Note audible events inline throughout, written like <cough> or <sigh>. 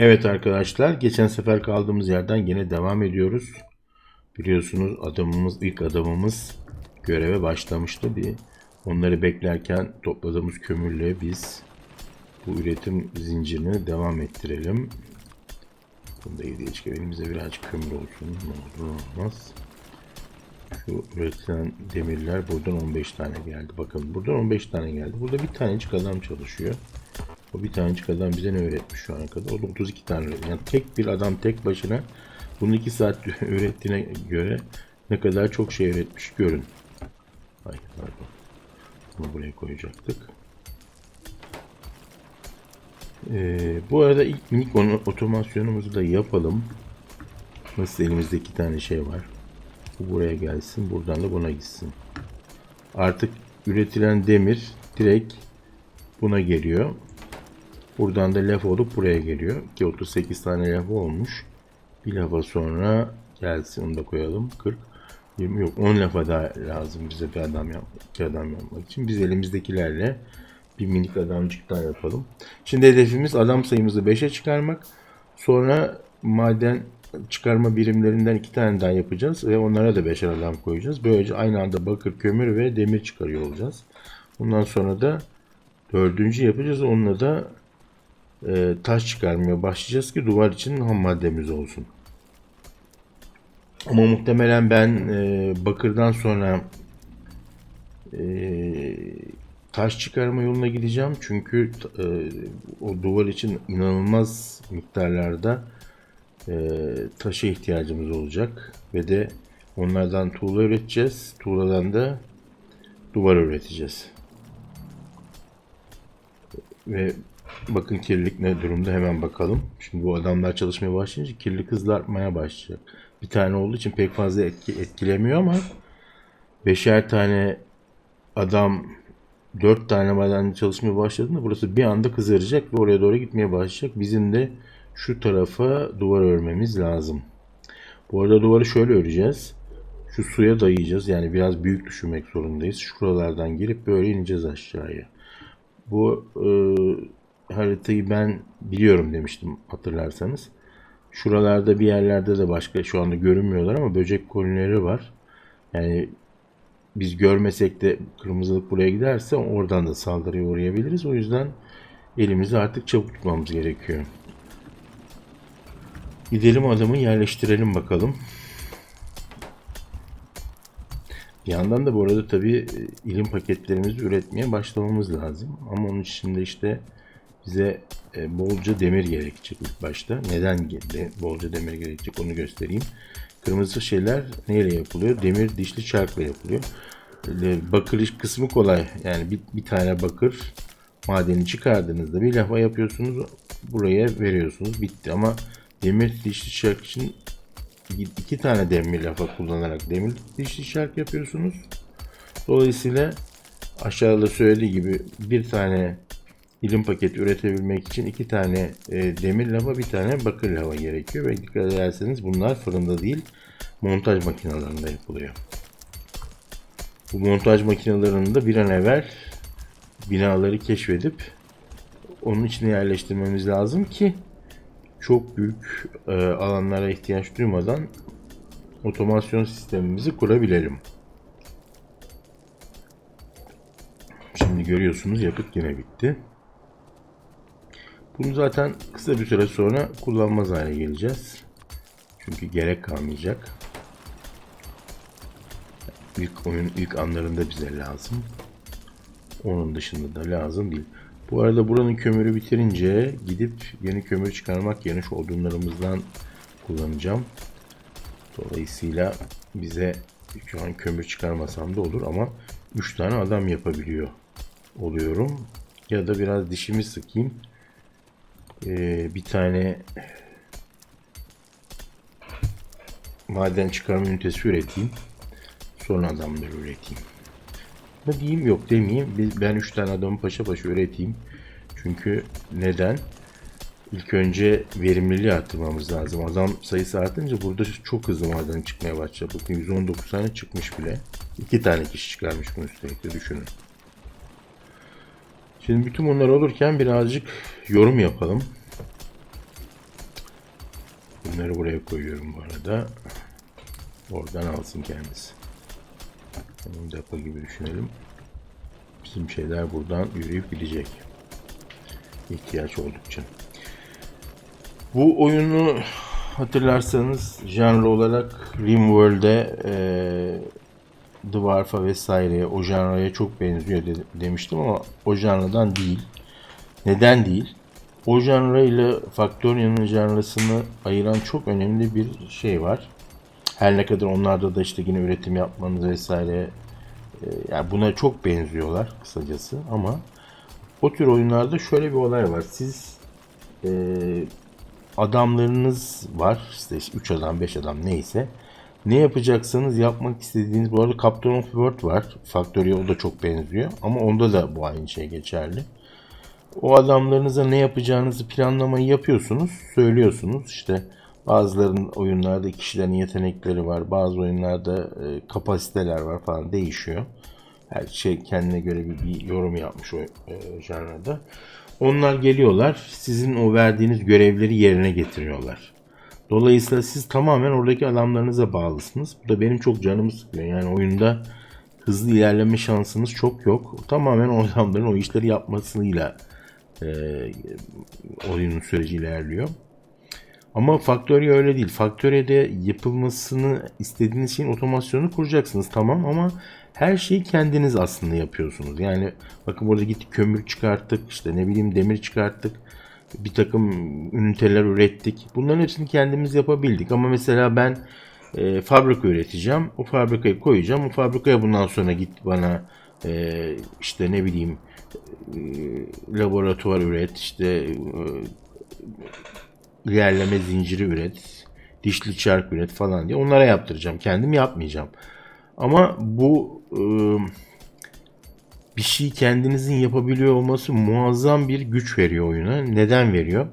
Evet arkadaşlar, geçen sefer kaldığımız yerden yine devam ediyoruz. Biliyorsunuz adamımız, ilk adamımız göreve başlamıştı. Bir onları beklerken topladığımız kömürle biz bu üretim zincirini devam ettirelim. Bunda değil. Çıkıyor. Elimizde birazcık kömür olsun. Ne olur olmaz. Şu üretilen demirler buradan 15 tane geldi. Bakın buradan 15 tane geldi. Burada bir tanecik adam çalışıyor. O bir tanecik adam bize ne öğretmiş şu ana kadar? O da 32 tane öğretmiş. Yani tek bir adam tek başına bunu 2 saat <laughs> öğrettiğine göre ne kadar çok şey öğretmiş görün. Ay pardon. Bunu buraya koyacaktık. Ee, bu arada ilk minik onu- otomasyonumuzu da yapalım. Nasıl elimizde iki tane şey var. Bu buraya gelsin. Buradan da buna gitsin. Artık üretilen demir direkt buna geliyor. Buradan da laf olup buraya geliyor. Ki 38 tane laf olmuş. Bir lafa sonra gelsin onu da koyalım. 40 20 yok 10 lafa daha lazım bize bir adam yapmak, iki adam yapmak için. Biz elimizdekilerle bir minik adamcık daha yapalım. Şimdi hedefimiz adam sayımızı 5'e çıkarmak. Sonra maden çıkarma birimlerinden iki tane daha yapacağız ve onlara da beşer adam koyacağız. Böylece aynı anda bakır, kömür ve demir çıkarıyor olacağız. Bundan sonra da dördüncü yapacağız. Onunla da e, taş çıkarmaya başlayacağız ki duvar için ham maddemiz olsun. Ama muhtemelen ben e, bakırdan sonra e, taş çıkarma yoluna gideceğim. Çünkü e, o duvar için inanılmaz miktarlarda e, taşa ihtiyacımız olacak. Ve de onlardan tuğla üreteceğiz. Tuğladan da duvar üreteceğiz. Ve bakın kirlilik ne durumda hemen bakalım. Şimdi bu adamlar çalışmaya başlayınca kirlilik hızla artmaya başlayacak. Bir tane olduğu için pek fazla etki, etkilemiyor ama beşer tane adam dört tane maden çalışmaya başladığında burası bir anda kızaracak ve oraya doğru gitmeye başlayacak. Bizim de şu tarafa duvar örmemiz lazım. Bu arada duvarı şöyle öreceğiz. Şu suya dayayacağız. Yani biraz büyük düşünmek zorundayız. Şuralardan girip böyle ineceğiz aşağıya. Bu e, haritayı ben biliyorum demiştim hatırlarsanız. Şuralarda bir yerlerde de başka şu anda görünmüyorlar ama böcek kolonileri var. Yani biz görmesek de kırmızılık buraya giderse oradan da saldırıya uğrayabiliriz. O yüzden elimizi artık çabuk tutmamız gerekiyor. Gidelim adamı yerleştirelim bakalım. Bir yandan da bu arada tabii ilim paketlerimizi üretmeye başlamamız lazım. Ama onun için de işte bize e, bolca demir gerekecek ilk başta. Neden de- bolca demir gerekecek onu göstereyim. Kırmızı şeyler neyle yapılıyor? Demir dişli çarkla yapılıyor. Bakır iş kısmı kolay. Yani bir, bir tane bakır madeni çıkardığınızda bir lafa yapıyorsunuz buraya veriyorsunuz bitti ama demir dişli çark için iki tane demir lafa kullanarak demir dişli çark yapıyorsunuz. Dolayısıyla aşağıda söylediği gibi bir tane ilim paketi üretebilmek için iki tane e, demir lava bir tane bakır lava gerekiyor ve dikkat ederseniz bunlar fırında değil montaj makinelerinde yapılıyor. Bu montaj makinelerinde bir an evvel binaları keşfedip onun içine yerleştirmemiz lazım ki çok büyük e, alanlara ihtiyaç duymadan otomasyon sistemimizi kurabilelim. Şimdi görüyorsunuz yakıt yine bitti. Bunu zaten kısa bir süre sonra kullanmaz hale geleceğiz. Çünkü gerek kalmayacak. İlk oyun ilk anlarında bize lazım. Onun dışında da lazım değil. Bu arada buranın kömürü bitirince gidip yeni kömür çıkarmak yerine şu odunlarımızdan kullanacağım. Dolayısıyla bize şu an kömür çıkarmasam da olur ama 3 tane adam yapabiliyor oluyorum. Ya da biraz dişimi sıkayım. Ee, bir tane maden çıkarma ünitesi üreteyim. Sonra adamları üreteyim. Ne diyeyim yok demeyeyim. Ben 3 tane adamı paşa paşa üreteyim. Çünkü neden? İlk önce verimliliği arttırmamız lazım. Adam sayısı artınca burada çok hızlı maden çıkmaya başladı. Bakın 119 tane çıkmış bile. 2 tane kişi çıkarmış bunu üstelik de düşünün. Şimdi bütün bunlar olurken birazcık yorum yapalım. Şunları buraya koyuyorum bu arada. Oradan alsın kendisi. Onun depo gibi düşünelim. Bizim şeyler buradan yürüyüp gidecek. İhtiyaç oldukça. Bu oyunu hatırlarsanız janr olarak Rimworld'e eee Dwarf'a vesaire o janraya çok benziyor de- demiştim ama o janradan değil. Neden değil? O janra ile Factoria'nın janrasını ayıran çok önemli bir şey var. Her ne kadar onlarda da işte yine üretim yapmanız vesaire e, yani buna çok benziyorlar kısacası ama o tür oyunlarda şöyle bir olay var. Siz e, adamlarınız var. İşte 3 adam, 5 adam neyse. Ne yapacaksanız yapmak istediğiniz bu arada Captain of World var. Factory'e o da çok benziyor. Ama onda da bu aynı şey geçerli. O adamlarınıza ne yapacağınızı planlamayı yapıyorsunuz. Söylüyorsunuz. İşte bazılarının oyunlarda kişilerin yetenekleri var. Bazı oyunlarda e, kapasiteler var falan değişiyor. Her şey kendine göre bir, bir yorum yapmış o e, janrada. Onlar geliyorlar. Sizin o verdiğiniz görevleri yerine getiriyorlar. Dolayısıyla siz tamamen oradaki adamlarınıza bağlısınız. Bu da benim çok canımı sıkıyor. Yani oyunda hızlı ilerleme şansınız çok yok. Tamamen o adamların o işleri yapmasıyla e, oyunun süreci ilerliyor. Ama Factorio öyle değil. Factorio'da yapılmasını istediğiniz şeyin otomasyonunu kuracaksınız tamam ama her şeyi kendiniz aslında yapıyorsunuz. Yani bakın burada gittik kömür çıkarttık, işte ne bileyim demir çıkarttık, bir takım üniteler ürettik. Bunların hepsini kendimiz yapabildik. Ama mesela ben e, fabrika üreteceğim. O fabrikayı koyacağım. O fabrikaya bundan sonra git bana e, işte ne bileyim e, laboratuvar üret, işte e, ilerleme zinciri üret, dişli çark üret falan diye onlara yaptıracağım. Kendim yapmayacağım. Ama bu e, bir şey kendinizin yapabiliyor olması muazzam bir güç veriyor oyuna. Neden veriyor?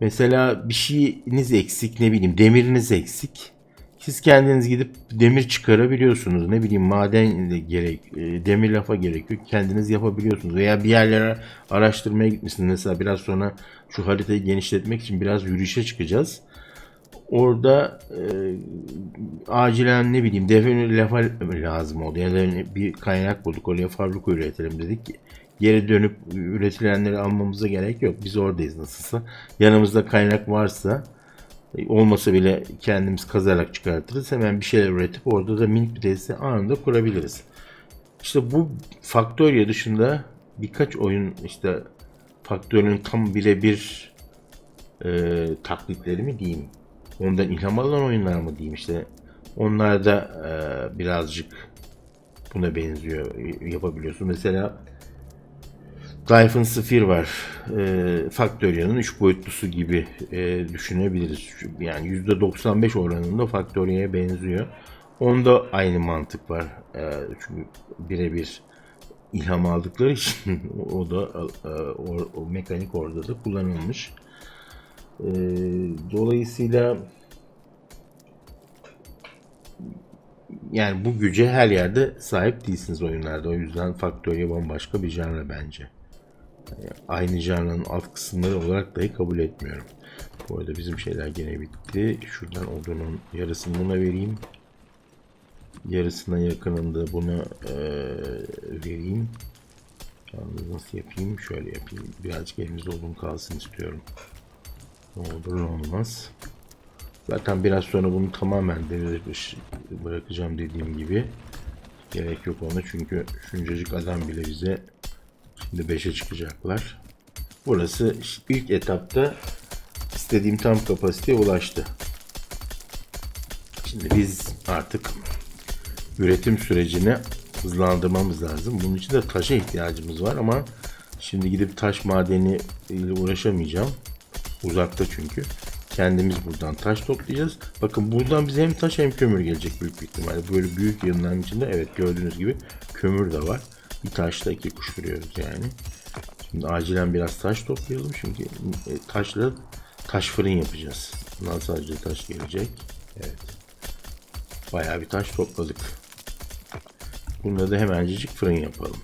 Mesela bir şeyiniz eksik ne bileyim demiriniz eksik. Siz kendiniz gidip demir çıkarabiliyorsunuz. Ne bileyim maden de gerek, e, demir lafa gerekiyor. Kendiniz yapabiliyorsunuz. Veya bir yerlere araştırmaya gitmişsiniz. Mesela biraz sonra şu haritayı genişletmek için biraz yürüyüşe çıkacağız. Orada e, acilen ne bileyim define lafa lazım oldu. Yani bir kaynak bulduk. Oraya fabrika üretelim dedik. Geri dönüp üretilenleri almamıza gerek yok. Biz oradayız nasılsa. Yanımızda kaynak varsa olmasa bile kendimiz kazarak çıkartırız. Hemen bir şeyler üretip orada da minik bir tesisi anında kurabiliriz. İşte bu Factorio dışında birkaç oyun işte Factorio'nun tam birebir e, taklitleri mi diyeyim. Ondan ilham alan oyunlar mı diyeyim işte. Onlar da e, birazcık buna benziyor yapabiliyorsun. Mesela Glyphon Sphere var. E, Factoria'nın 3 boyutlusu gibi e, düşünebiliriz. Yani %95 oranında Factoria'ya benziyor. Onda aynı mantık var. E, çünkü birebir ilham aldıkları için <laughs> o da e, o, o mekanik orada da kullanılmış. E, dolayısıyla yani bu güce her yerde sahip değilsiniz oyunlarda. O yüzden Factoria bambaşka bir janra bence. Yani aynı janranın alt kısımları olarak dahi kabul etmiyorum. Bu arada bizim şeyler gene bitti. Şuradan odunun yarısını buna vereyim. Yarısına yakınında buna e, vereyim. Yalnız nasıl yapayım? Şöyle yapayım. Birazcık elimizde odun kalsın istiyorum. Olur olmaz. Zaten biraz sonra bunu tamamen devre bırakacağım dediğim gibi. Gerek yok ona çünkü şuncacık adam bile bize şimdi 5'e çıkacaklar. Burası ilk etapta istediğim tam kapasiteye ulaştı. Şimdi biz artık üretim sürecini hızlandırmamız lazım. Bunun için de taşa ihtiyacımız var ama şimdi gidip taş madeni ile uğraşamayacağım. Uzakta çünkü. Kendimiz buradan taş toplayacağız. Bakın buradan bize hem taş hem kömür gelecek büyük bir ihtimalle. Böyle büyük yığınların içinde evet gördüğünüz gibi kömür de var. Bir taşla iki kuş vuruyoruz yani. Şimdi acilen biraz taş toplayalım. Çünkü e, taşla taş fırın yapacağız. Bundan sadece taş gelecek. Evet. Bayağı bir taş topladık. Bunda da hemencecik fırın yapalım.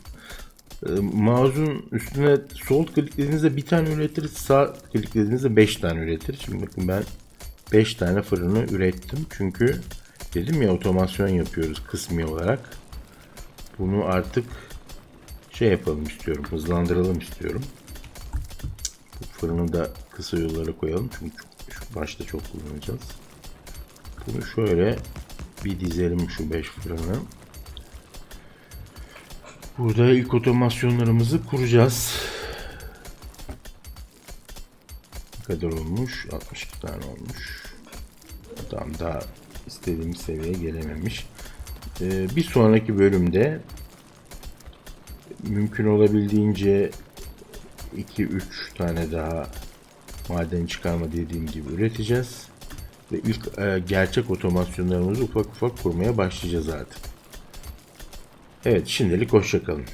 E, mouse'un üstüne sol kliklediğinizde bir tane üretir, sağ kliklediğinizde 5 tane üretir. Şimdi bakın ben 5 tane fırını ürettim. Çünkü dedim ya otomasyon yapıyoruz kısmi olarak. Bunu artık şey yapalım istiyorum. Hızlandıralım istiyorum. Bu fırını da kısa yollara koyalım. Çünkü çok, başta çok kullanacağız. Bunu şöyle bir dizelim şu 5 fırını. Burada ilk otomasyonlarımızı kuracağız. Ne kadar olmuş? 62 tane olmuş. Tamam daha istediğimiz seviyeye gelememiş. Ee, bir sonraki bölümde mümkün olabildiğince 2-3 tane daha maden çıkarma dediğim gibi üreteceğiz. Ve ilk e, gerçek otomasyonlarımızı ufak ufak kurmaya başlayacağız artık. Evet şimdilik hoşçakalın.